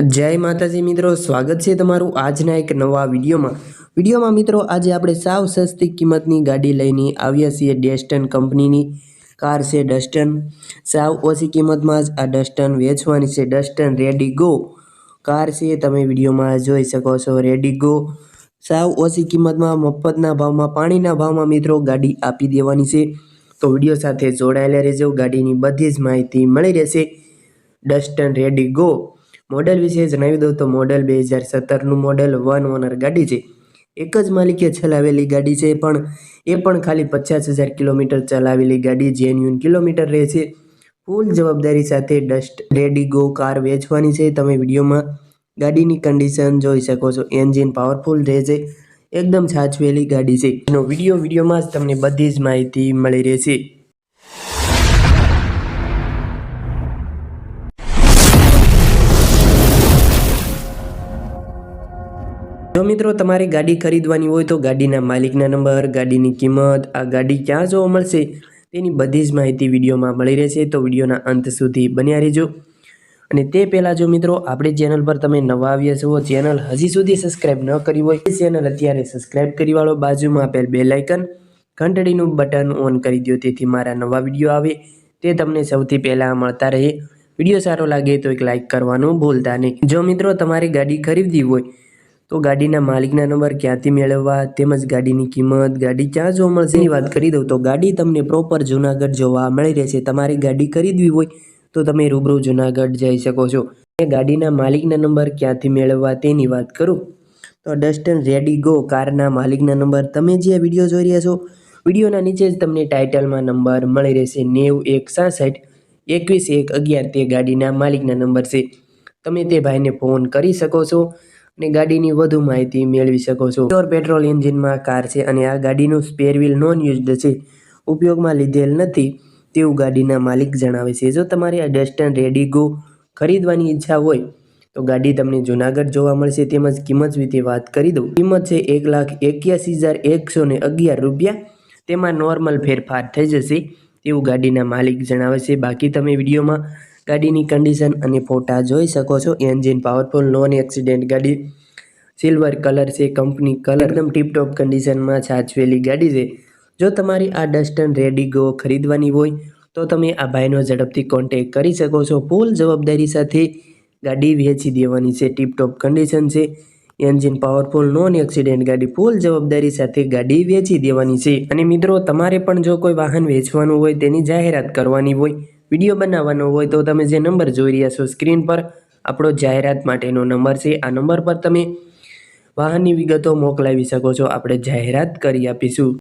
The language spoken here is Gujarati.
જય માતાજી મિત્રો, સ્વાગત છે તમારું આજના એક નવા વિડીયોમાં. વિડીયોમાં મિત્રો, આજે આપણે સાવ સસ્તી કિંમતની ગાડી લઈને આવ્યા છીએ ડેસ્ટન કંપનીની. કાર છે ડસ્ટન. સાવ ઓછી કિંમતમાં જ આ ડસ્ટન વેચવાની છે. ડસ્ટન રેડી ગો. કાર છે, તમે વિડીયોમાં જોઈ શકો છો, રેડી ગો. સાવ ઓછી કિંમતમાં, મફતના ભાવમાં, પાણીના ભાવમાં મિત્રો ગાડી આપી દેવાની છે. તો વીડિયો સાથે જોડાયેલા રહેજો. ગાડીની બધી જ માહિતી મળી રહેશે. ડસ્ટન રેડી ગો. મોડલ વિશે જણાવી દઉં તો મોડલ બે હજાર સત્તરનું મોડલ વન ઓનર ગાડી છે. એક જ માલિકે ચલાવેલી ગાડી છે, પણ એ પણ ખાલી પચાસ હજાર કિલોમીટર ચલાવેલી ગાડી જેન્યુન કિલોમીટર રહે છે. ફૂલ જવાબદારી સાથે ડસ્ટ રેડી ગો કાર વેચવાની છે. તમે વિડીયોમાં ગાડીની કન્ડિશન જોઈ શકો છો. એન્જિન પાવરફુલ રહે છે. એકદમ સાચવેલી ગાડી છે. એનો વીડિયો વિડીયોમાં જ તમને બધી જ માહિતી મળી રહેશે. જો મિત્રો તમારે ગાડી ખરીદવાની હોય તો ગાડીના માલિકના નંબર, ગાડીની કિંમત, આ ગાડી ક્યાં જોવા મળશે તેની બધી જ માહિતી વિડીયોમાં મળી રહેશે. તો વિડીયોના અંત સુધી બન્યા રહેજો. અને તે પહેલાં જો મિત્રો આપણી ચેનલ પર તમે નવા આવ્યા છો, ચેનલ હજી સુધી સબસ્ક્રાઇબ ન કરી હોય એ ચેનલ અત્યારે સબસ્ક્રાઇબ કરી વાળો, બાજુમાં આપેલ બે લાઇકન, ઘંટડીનું બટન ઓન કરી દો તેથી મારા નવા વીડિયો આવે તે તમને સૌથી પહેલાં મળતા રહે. વીડિયો સારો લાગે તો એક લાઇક કરવાનું ભૂલતા નહીં. જો મિત્રો તમારે ગાડી ખરીદવી હોય તો ગાડીના માલિકના નંબર ક્યાંથી મેળવવા તેમજ ગાડીની કિંમત, ગાડી ક્યાં જોવા મળશે એની વાત કરી દઉં તો ગાડી તમને પ્રોપર જુનાગઢ જોવા મળી રહેશે. તમારી ગાડી ખરીદવી હોય તો તમે રૂબરૂ જુનાગઢ જઈ શકો છો. અને ગાડીના માલિકના નંબર ક્યાંથી મેળવવા તેની વાત કરું. તો ડસ્ટન રેડી ગો કારના માલિકના નંબર તમે જે વીડિયો જોઈ રહ્યા છો, વિડીયોના નીચે જ તમને ટાઇટલમાં નંબર મળી રહેશે. નેવું એક સાસઠ, એકવીસ એક અગિયાર તે ગાડીના માલિકના નંબર છે. તમે તે ભાઈને ફોન કરી શકો છો. અને ગાડીની વધુ માહિતી મેળવી શકો છો. પ્યોર પેટ્રોલ એન્જિનમાં કાર છે અને આ ગાડીનું સ્પેર વ્હીલ નોન યુઝડ છે. ઉપયોગમાં લીધેલ નથી તેવું ગાડીના માલિક જણાવે છે. જો તમારે આ ડસ્ટન રેડી ગો ખરીદવાની ઈચ્છા હોય, તો ગાડી તમને જુનાગઢ જોવા મળશે. તેમજ કિંમત વિશે વાત કરી દઉં. કિંમત છે એક લાખ એક્યાસી હજાર એકસો ને અગિયાર રૂપિયા. તેમાં નોર્મલ ફેરફાર થઈ જશે તેવું ગાડીના માલિક જણાવે છે. બાકી તમે વિડીયોમાં ગાડીની કન્ડિશન અને ફોટા જોઈ શકો છો. એન્જિન પાવરફુલ નોન એક્સિડન્ટ ગાડી. સિલ્વર કલર છે કંપની કલર એકદમ ટીપટોપ કન્ડિશનમાં સાચવેલી ગાડી છે. જો તમારી આ ડસ્ટન રેડી ગો ખરીદવાની હોય, તો તમે આ ભાઈનો ઝડપથી કોન્ટેક કરી શકો છો. ફૂલ જવાબદારી સાથે ગાડી વેચી દેવાની છે. ટીપટોપ કન્ડિશન છે. એન્જિન પાવરફુલ નોન એક્સિડન્ટ ગાડી. ફૂલ જવાબદારી સાથે ગાડી વેચી દેવાની છે. અને મિત્રો, તમારે પણ જો કોઈ વાહન વેચવાનું હોય, તેની જાહેરાત કરવાની હોય વીડિયો બનાવવાનો હોય તો તમે જે નંબર જોઈ રહ્યા છો સ્ક્રીન પર, આપણો જાહેરાત માટેનો નંબર છે. આ નંબર પર તમે વાહનની વિગતો મોકલાવી શકો છો. આપણે જાહેરાત કરી આપીશું.